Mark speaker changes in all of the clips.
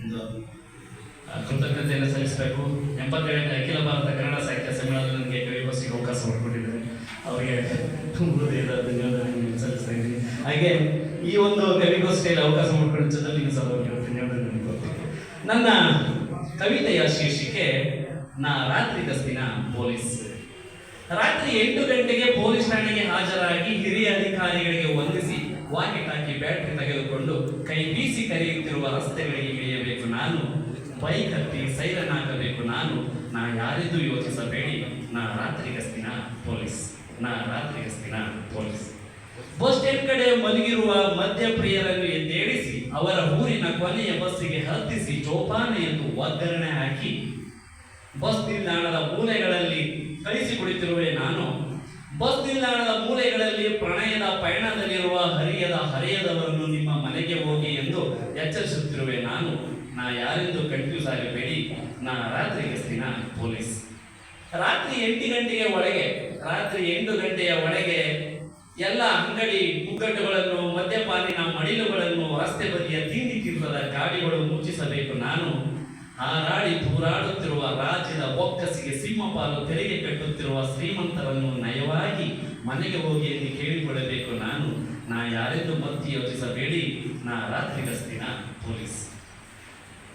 Speaker 1: ಒಂದು ಕೃತಜ್ಞತೆಯನ್ನು ಸಲ್ಲಿಸಬೇಕು. ಎಂಬತ್ತೇಳನೇ ಅಖಿಲ ಭಾರತ ಕನ್ನಡ ಸಾಹಿತ್ಯ ಸಮ್ಮೇಳನದಲ್ಲಿ ನನಗೆ ಕವಿಗೋಷ್ಠಿಗೆ ಅವಕಾಶ ಮಾಡಿಕೊಟ್ಟಿದ್ದಾರೆ. ಅವರಿಗೆ ಹೃದಯದ ಧನ್ಯವಾದಗಳನ್ನು ಸಲ್ಲಿಸ್ತಾ ಇದ್ದೀನಿ. ಹಾಗೆ ಈ ಒಂದು ಕವಿಗೋಷ್ಠಿಯಲ್ಲಿ ಅವಕಾಶ ಮಾಡಿಕೊಟ್ಟಿದ್ದ ನಿಮ್ಮ ಸಹ ಅವರಿಗೆ ಧನ್ಯವಾದಗಳನ್ನು ಕೊಡ್ತೀನಿ. ನನ್ನ ಕವಿತೆಯ ಶೀರ್ಷಿಕೆ, ನಾ ರಾತ್ರಿ ಗಸ್ತಿನ ಪೊಲೀಸ್. ರಾತ್ರಿ ಎಂಟು ಗಂಟೆಗೆ ಪೊಲೀಸ್ ಠಾಣೆಗೆ ಹಾಜರಾಗಿ ಹಿರಿಯ ಅಧಿಕಾರಿಗಳಿಗೆ ವಂದಿಸಿ ವಾಕಿ ಟಾಕಿ ಬ್ಯಾಟ್ರಿ ತೆಗೆದುಕೊಂಡು ಕೈ ಬೀಸಿ ಕರೆಯುತ್ತಿರುವ ರಸ್ತೆಗಳಿಗೆ ಇಳಿಯಬೇಕು ನಾನು, ಬೈಕ್ ಹತ್ತಿ ಸೈರನ್ ಹಾಕಬೇಕು ನಾನು, ನಾ ಯಾರಿದ್ದು ಯೋಚಿಸಬೇಡಿ, ನಾ ರಾತ್ರಿ ಗಸ್ತಿನ ಪೊಲೀಸ್, ನಾ ರಾತ್ರಿ ಗಸ್ತಿನ ಪೊಲೀಸ್. ಬಸ್ ಸ್ಟ್ಯಾಂಡ್ ಕಡೆ ಮಲಗಿರುವ ಮದ್ಯಪ್ರಿಯರನ್ನು ಎದ್ದೇಳಿಸಿ, ಅವರ ಊರಿನ ಕೊನೆಯ ಬಸ್ಸಿಗೆ ಹತ್ತಿಸಿ ಚೋಪಾನ ಎಂದು ಒಗ್ಗರಣೆ ಹಾಕಿ, ಬಸ್ ನಿಲ್ದಾಣದ ಮೂಲೆಗಳಲ್ಲಿ ಕಳಿಸಿ ಕುಳಿತಿರುವೆ ನಾನು. ಬಸ್ ನಿಲ್ದಾಣದ ಮೂಲೆಗಳಲ್ಲಿ ಎಂದು ಎಚ್ಚರಿಸುತ್ತಿರುವೆ ನಾನು. ನಾ ಯಾರೆಂದು ಕನ್ಫ್ಯೂಸ್ ಆಗಬೇಡಿ. ನಾ ರಾತ್ರಿ ಗಸ್ತಿನ ಪೊಲೀಸ್ ರಾತ್ರಿ ಎಂಟು ಗಂಟೆಯ ಒಳಗೆ, ರಾತ್ರಿ ಎಂಟು ಗಂಟೆಯ ಒಳಗೆ ಎಲ್ಲ ಅಂಗಡಿ ಮುಗ್ಗಟ್ಟುಗಳನ್ನು ಮದ್ಯಪಾನಿನ ಮಡಿಲುಗಳನ್ನು ರಸ್ತೆ ಬದಿಯ ತಿಂಡಿ ತೀರ್ಥದ ಗಾಡಿಗಳು ಮುಚ್ಚಿಸಬೇಕು ನಾನು. ಹಾರಾಡಿ ತೂರಾಡುತ್ತಿರುವ ರಾಜ್ಯದ ಒಕ್ಕಸಿಗೆ ಸಿಂಹಪಾಲು ತೆರಿಗೆ ಕಟ್ಟುತ್ತಿರುವ ಶ್ರೀಮಂತರನ್ನು ನಯವಾಗಿ ಮನೆಗೆ ಹೋಗಿ ಎಂದು ನಾನು ನಾ ಯಾರೆಂದು ಮತ್ತಿ ಯೋಚಿಸಬೇಡಿ. ನಾ ರಾತ್ರಿ ಗಸ್ತಿನ ಪೊಲೀಸ್.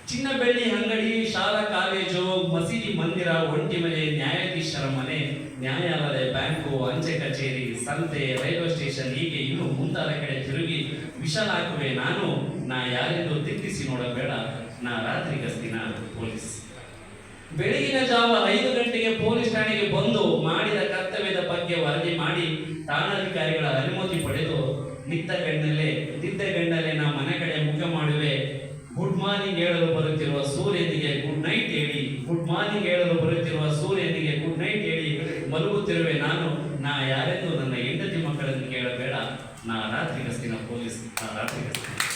Speaker 1: ಚಿನ್ನ ಬೆಳ್ಳಿ ಅಂಗಡಿ, ಶಾಲಾ ಕಾಲೇಜು, ಮಸೀದಿ ಮಂದಿರ, ಒಂಟಿ ಮನೆ, ನ್ಯಾಯಾಧೀಶರ ಮನೆ, ನ್ಯಾಯಾಲಯ, ಬ್ಯಾಂಕು, ಅಂಚೆ ಕಚೇರಿ, ಸಂತೆ, ರೈಲ್ವೆ ಸ್ಟೇಷನ್ ಹೀಗೆ ಇನ್ನು ಮುಂತಾದ ಕಡೆ ತಿರುಗಿ ವಿಷಲ್ ಹಾಕುವೆ ನಾನು. ನಾ ಯಾರೆಂದು ತಿಕ್ಕಿಸಿ ನೋಡಬೇಡ. ನಾ ರಾತ್ರಿ ಗಸ್ತಿನ ಪೊಲೀಸ್. ಬೆಳಗಿನ ಜಾವ ಐದು ಗಂಟೆಗೆ ಪೊಲೀಸ್ ಠಾಣೆಗೆ ಬಂದು ಮಾಡಿದ ಕರ್ತವ್ಯದ ಬಗ್ಗೆ ವರದಿ ಮಾಡಿ ಠಾಣಾಧಿಕಾರಿಗಳ ಅನುಮತಿ ಪಡೆದು ನಿತ್ತ ಗಣ್ಣಲ್ಲೇ ನಿದ್ದ ಗಣ್ಣಲ್ಲೇ ನಾ ಮನೆ ಕಡೆ ಮುಖ ಮಾಡುವೆ. ಗುಡ್ ಮಾರ್ನಿಂಗ್ ಹೇಳಲು ಬರುತ್ತಿರುವ ಸೂರ್ಯನಿಗೆ ಗುಡ್ ನೈಟ್ ಹೇಳಿ. ಗುಡ್ ಮಾರ್ನಿಂಗ್ ಹೇಳಲು ಬರುತ್ತಿರುವ ಸೂರ್ಯನಿಗೆ ಗುಡ್ ನೈಟ್ ಹೇಳಿ ಮಲಗುತ್ತಿರುವೆ ನಾನು. ನಾ ಯಾರೆಂದು ನನ್ನ ಹೆಂಡತಿ ಮಕ್ಕಳನ್ನು ಕೇಳಬೇಡ. ನಾ ರಾತ್ರಿ ಗಸ್ತಿನ ಪೊಲೀಸ್, ನಾ ರಾತ್ರಿ ಗಸ್ತಿನ